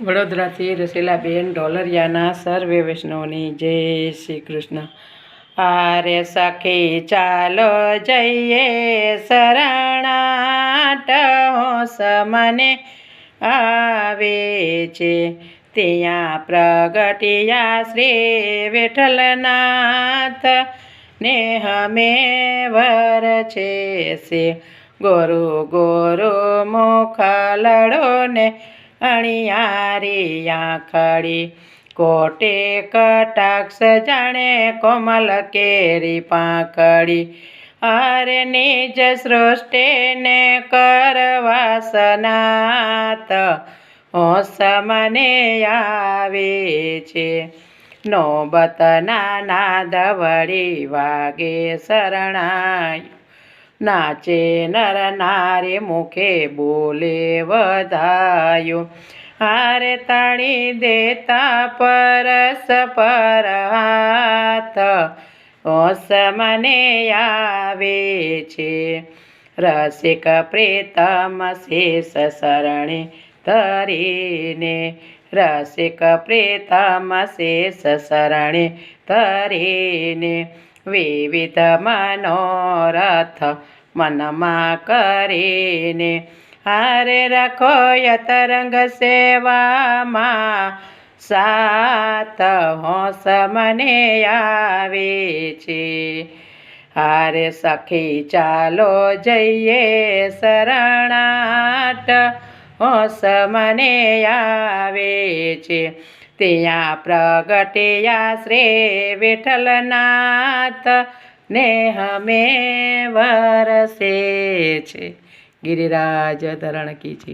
વડોદરાથી રસીલાબેન ઢોલરિયાના સર્વે વૈષ્ણવની જય શ્રી કૃષ્ણ. આરે સખી ચાલો જઈએ શરણાટ સમને મને આવે છે. ત્યાં પ્રગટિયા શ્રી વિઠ્ઠલનાથ ને હમે વર છે શ્રી. ગોરુ ગોરુ મુખ લડો ને અણિયારી આંખડી કોટે કટાક્ષ જાણે કોમલ કેરી પાંખડી. અરે નિજ સૃષ્ટિને કરવાસનાત હોંસ મને આવે છે. નોબતના નાદ વળી વાગે શરણાય નાચે નર નારી મુખે બોલે વધાયું. હારે તાળી દેતા પરસ પર હાથ ઓસ મને આવે છે. રસિક પ્રેતમ શેષ શરણે તરીને રસિક પ્રેતમ શેષ શરણે ધરીને. વિવિધ મનોરથ મનમાં કરીને હારે રાખો યતરંગ સેવામાં. સાત હોંસ મને આવે છે. હારે સખી ચાલો જઈએ શરણાટ. હોંસ મને આવે છે. ત્યાં પ્રગટ્યા શ્રેય વિઠ્ઠલનાથ ને હમે વરસે છે. ગિરિરાજ ધરણ કી છે